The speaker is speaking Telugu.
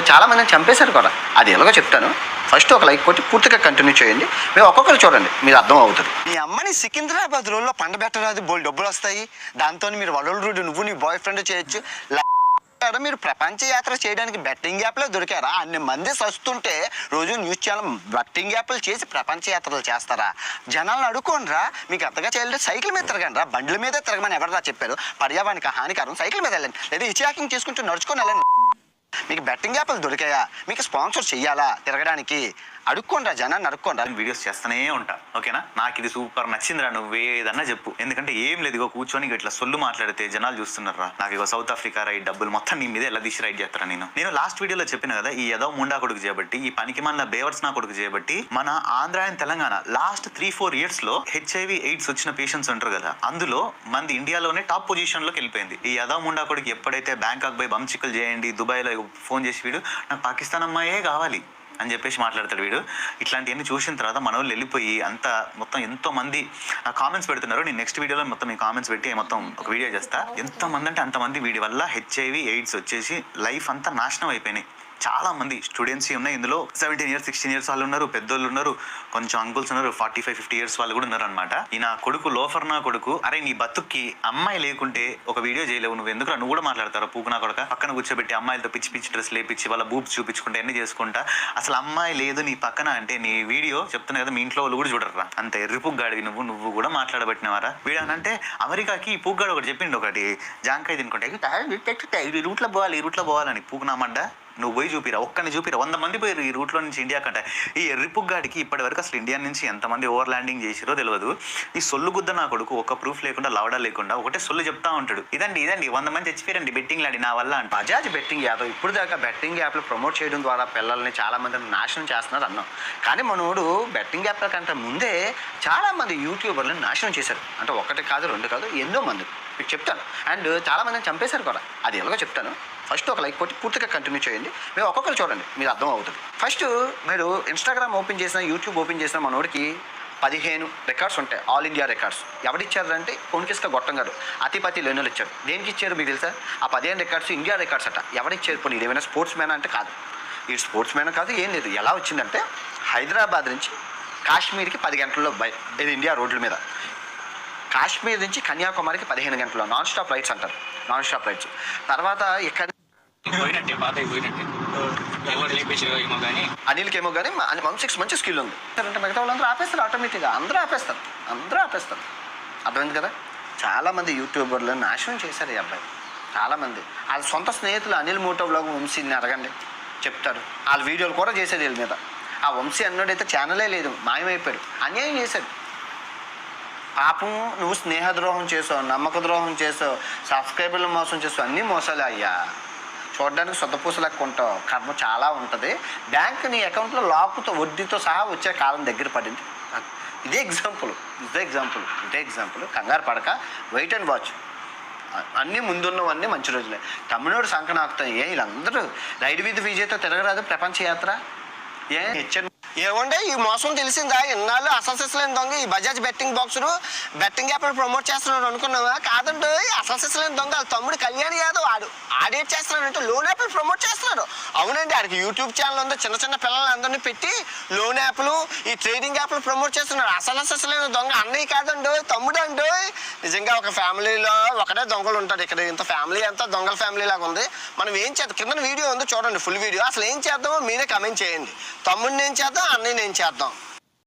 చాలా మందిని చంపేశారు కూడా. అది ఎలాగో చెప్తాను. ఫస్ట్ ఒక లైక్ కొట్టి పూర్తిగా కంటిన్యూ చేయండి. మేము ఒక్కొక్కరు చూడండి. మీరు అర్థం అవుతుంది. మీ అమ్మని సికింద్రాబాద్ రోడ్లో పండబెట్టరాదు బోల్ డబ్బులు వస్తాయి. దాంతో మీరు వడలు నువ్వు నీ బాయ్ ఫ్రెండ్ చేయొచ్చు. మీరు ప్రపంచ యాత్ర చేయడానికి బెట్టింగ్ యాప్లో దొరికారా? అన్ని మంది సస్తుంటే రోజు న్యూస్ ఛానల్ బెట్టింగ్ యాప్లు చేసి ప్రపంచ యాత్రలు చేస్తారా? జనాలను అడుకోనరా మీకు అంతగా చేయాలంటే సైకిల్ మీద తిరగండి రా బండ్ల మీద తిరగమని ఎవరన్నా చెప్పారు? పర్యావరణకి హానికరం. సైకిల్ మీద వెళ్ళండి. లేదా హిచాకింగ్ చేసుకుంటూ నడుచుకొని వెళ్ళండి. మీకు బెట్టింగ్ యాప్లు దొరికాయా? మీకు స్పాన్సర్ చెయ్యాలా? తిరగడానికి? అడుక్కోండి రా జనాన్ని అడుక్కోండి రా. వీడియోస్ చేస్తూనే ఉంటా. ఓకేనా? నాకు ఇది సూపర్ నచ్చిందిరా నువ్వు ఏదన్నా చెప్పు. ఎందుకంటే ఏం లేదు ఇగో కూర్చొని ఇట్లా సొల్లు మాట్లాడితే జనాలు చూస్తున్నారా నాకు ఇగో సౌత్ ఆఫ్రికా రైడ్ డబ్బులు మొత్తం నీ మీద ఎలా తీసి రైడ్ చేస్తారా నేను? నేను లాస్ట్ వీడియోలో చెప్పిన కదా ఈ ఏదో ముండా కొడుకు చేయబట్టి ఈ పనికి మన బేవర్స్ నా కొడుకు చేయబట్టి మన Andhra and Telangana last three four ఇయర్స్లో హెచ్ఐవి ఎయిడ్స్ వచ్చిన పేషెంట్స్ ఉంటారు కదా అందులో మంది ఇండియాలోనే టాప్ పొజిషన్లోకి వెళ్ళిపోయింది. ఈ యదో ముండా కొడుకు ఎప్పుడైతే బ్యాంకాక్ పోయి బంచికలు చేయండి దుబాయ్లో ఫోన్ చేసి వీడు నాకు పాకిస్తాన్ అమ్మాయే కావాలి అని చెప్పేసి మాట్లాడతాడు వీడు. ఇట్లాంటివన్నీ చూసిన తర్వాత మన వాళ్ళు వెళ్ళిపోయి అంత మొత్తం ఎంతోమంది కామెంట్స్ పెడుతున్నారు. నేను నెక్స్ట్ వీడియోలో మొత్తం ఈ కామెంట్స్ పెట్టి మొత్తం ఒక వీడియో చేస్తా. ఎంతమంది అంటే అంతమంది వీడి వల్ల హెచ్ఐవి ఎయిడ్స్ వచ్చేసి లైఫ్ అంతా నాశనం అయిపోయినాయి. చాలా మంది స్టూడెంట్స్ ఉన్నాయి. ఇందులో సెవెంటీన్ ఇయర్స్ సిక్స్టీన్ ఇయర్స్ వాళ్ళు ఉన్నారు పెద్దోళ్ళు ఉన్నారు కొంచెం అంకుల్స్ ఉన్నారు ఫార్టీ ఫైవ్ ఫిఫ్టీ ఇయర్స్ వాళ్ళు కూడా ఉన్నారు అనమాట ఈ నా కొడుకు లోఫర్ నా కొడుకు అరే నీ బతుక్కి అమ్మాయి లేకుంటే ఒక వీడియో చేయలేవు నువ్వు. ఎందుకు నువ్వు కూడా మాట్లాడతారు? పూకు నా కొడుక? పక్కన కూర్చోబెట్టి అమ్మాయిలతో పిచ్చి పిచ్చి డ్రెస్ లేపించి వాళ్ళ బూబ్స్ చూపించుకుంటే అన్ని చేసుకుంటా. అసలు అమ్మాయి లేదు నీ పక్కన అంటే నీ వీడియో చెప్తున్నా కదా మీ ఇంట్లో వాళ్ళు కూడా చూడరా అంత ఎర్రి పుగ్గాడివి నువ్వు నువ్వు కూడా మాట్లాడబట్టినవారా? వీడనంటే అని అంటే అమెరికాకి ఈ పుగ్గాడు ఒకటి చెప్పిండు ఒకటి. జాంకాయ తినుకుంటే ఈ రూట్లో పోవాలి ఈ రూట్లో పోవాలని. పూకునామండ నువ్వు పోయి చూపిరా ఒక్కని చూపిరా. వంద మంది పోయారు ఈ రూట్లో నుంచి ఇండియా కంటే. ఈ ఎర్రిపుగ్గాడికి ఇప్పటి వరకు అసలు ఇండియా నుంచి ఎంతమంది ఓవర్ ల్యాండింగ్ చేసిరో తెలియదు ఈ సొల్లు గుద్ద నా కొడుకు ఒక ప్రూఫ్ లేకుండా లవడా లేకుండా ఒకటే సొల్లు చెప్తా ఉంటాడు. ఇదండి ఇదండి వంద మంది చచ్చిపోయారండి బెట్టింగ్ లాడి నా వల్ల అంటే. బజాజ్ బెట్టింగ్ యాప్ ఇప్పుడు దాకా బెట్టింగ్ యాప్లు ప్రమోట్ చేయడం ద్వారా పిల్లల్ని చాలా మందిని నాశనం చేస్తున్నారు అన్నాం. కానీ మనోడు బెట్టింగ్ యాప్ల కంటే ముందే చాలా మంది యూట్యూబర్లను నాశనం చేశారు. అంటే ఒకటి కాదు రెండు కాదు ఎన్నో మంది. మీకు చెప్తాను. అండ్ చాలా మందిని చంపేశారు కూడా. అది ఎలాగో చెప్తాను. ఫస్ట్ ఒక లైక్ కొట్టి పూర్తిగా కంటిన్యూ చేయండి. మేము ఒక్కొక్కరు చూడండి మీరు అర్థం అవుతుంది. ఫస్ట్ మీరు ఇన్స్టాగ్రామ్ ఓపెన్ చేసిన యూట్యూబ్ ఓపెన్ చేసిన మనోడికి పదిహేను రికార్డ్స్ ఉంటాయి. ఆల్ ఇండియా రికార్డ్స్ ఎవరిచ్చారంటే కొనికిస్క గొట్టం గారు అతిపతి లెనులు ఇచ్చారు. దేనికి ఇచ్చారు మీకు తెలుసా? ఆ పదిహేను రికార్డ్స్ ఇండియా రికార్డ్స్ అట. ఎవరిచ్చారు? పోనీ ఏమైనా స్పోర్ట్స్ మ్యాన్ అంటే కాదు. ఈ స్పోర్ట్స్ మ్యాన్ కాదు ఏం లేదు. ఎలా వచ్చిందంటే హైదరాబాద్ నుంచి కాశ్మీర్కి పది గంటల్లో బై ఇది ఇండియా రోడ్ల మీద. కాశ్మీర్ నుంచి కన్యాకుమారికి పదిహేను గంటల్లో. నాన్ స్టాప్ రైట్స్ అంటారు. నాన్ స్టాప్ రైడ్స్ తర్వాత ఇక్కడ పోయినట్టే పాత పోయినట్టే. ఎవరు ఏమో కానీ అనిల్కి ఏమో కానీ వంశీకి మంచి స్కిల్ ఉంది. అంటే మిగతా వాళ్ళందరూ ఆపేస్తారు ఆటోమేటిక్గా. అందరూ ఆపేస్తారు. అందరూ ఆపేస్తారు. అర్థమైంది కదా? చాలామంది యూట్యూబర్లు నాశనం చేశారు ఈ అబ్బాయి. చాలామంది. వాళ్ళ సొంత స్నేహితులు అనిల్ మూటో బ్లాగ్ వంశీని అడగండి. చెప్తారు. వాళ్ళ వీడియోలు కూడా చేసేది వీళ్ళ మీద. ఆ వంశీ అన్నోడైతే ఛానలే లేదు. మాయమైపోయాడు. అన్యాయం చేశాడు. పాపం నువ్వు స్నేహద్రోహం చేసావు నమ్మక ద్రోహం చేసావు సబ్స్క్రైబర్లు మోసం చేసావు అన్నీ మోసాలే అయ్యా. చూడడానికి సొంతపూస లెక్క ఉంటావు కర్మ చాలా ఉంటుంది. బ్యాంక్ నీ అకౌంట్లో లాక్తో వడ్డీతో సహా వచ్చే కాలం దగ్గర పడింది. ఇదే ఎగ్జాంపుల్ ఇదే ఎగ్జాంపుల్ ఇదే ఎగ్జాంపుల్ కంగారు పడక వెయిట్ అండ్ వాచ్ అన్నీ ముందున్నవన్నీ మంచి రోజులే. తమిళనాడు సంకనాకుతాయి ఏ వీళ్ళందరూ రైడ్ వీధి విజయ్తో తిరగరాదు ప్రపంచ యాత్ర? ఏ? హెచ్ఎన్ ఏమండే ఈ మోసం తెలిసిందా? ఇన్నాళ్ళు అసలు దొంగ ఈ బజాజ్ బెట్టింగ్ బాక్సులు బెట్టింగ్ యాప్ ప్రమోట్ చేస్తున్నాడు అనుకున్నావా? కాదండి అసలు దొంగ వాళ్ళ తమ్ముడు కళ్యాణ్ యాదవ్ ఆడు ఆడేట్ చేస్తున్నాడంటే లోన్ యాప్లు ప్రమోట్ చేస్తున్నాడు. అవునండి ఆడికి యూట్యూబ్ ఛానల్ ఉంది చిన్న చిన్న పిల్లలందరినీ పెట్టి లోన్ యాప్లు ఈ ట్రేడింగ్ యాప్లు ప్రమోట్ చేస్తున్నాడు. అసలు అసలు దొంగ అన్నయ్య కాదండి తమ్ముడు అండి. నిజంగా ఒక ఫ్యామిలీలో ఒకటే దొంగలు ఉంటాడు ఇక్కడ ఇంత ఫ్యామిలీ అంతా దొంగల ఫ్యామిలీ లాగా ఉంది. మనం ఏం చేద్దాం? కింద వీడియో ఉంది చూడండి ఫుల్ వీడియో. అసలు ఏం చేద్దామో మీరే కమెంట్ చేయండి. తమ్ముడిని ఏం చేద్దాం? అన్నీ నేను చేద్దాం.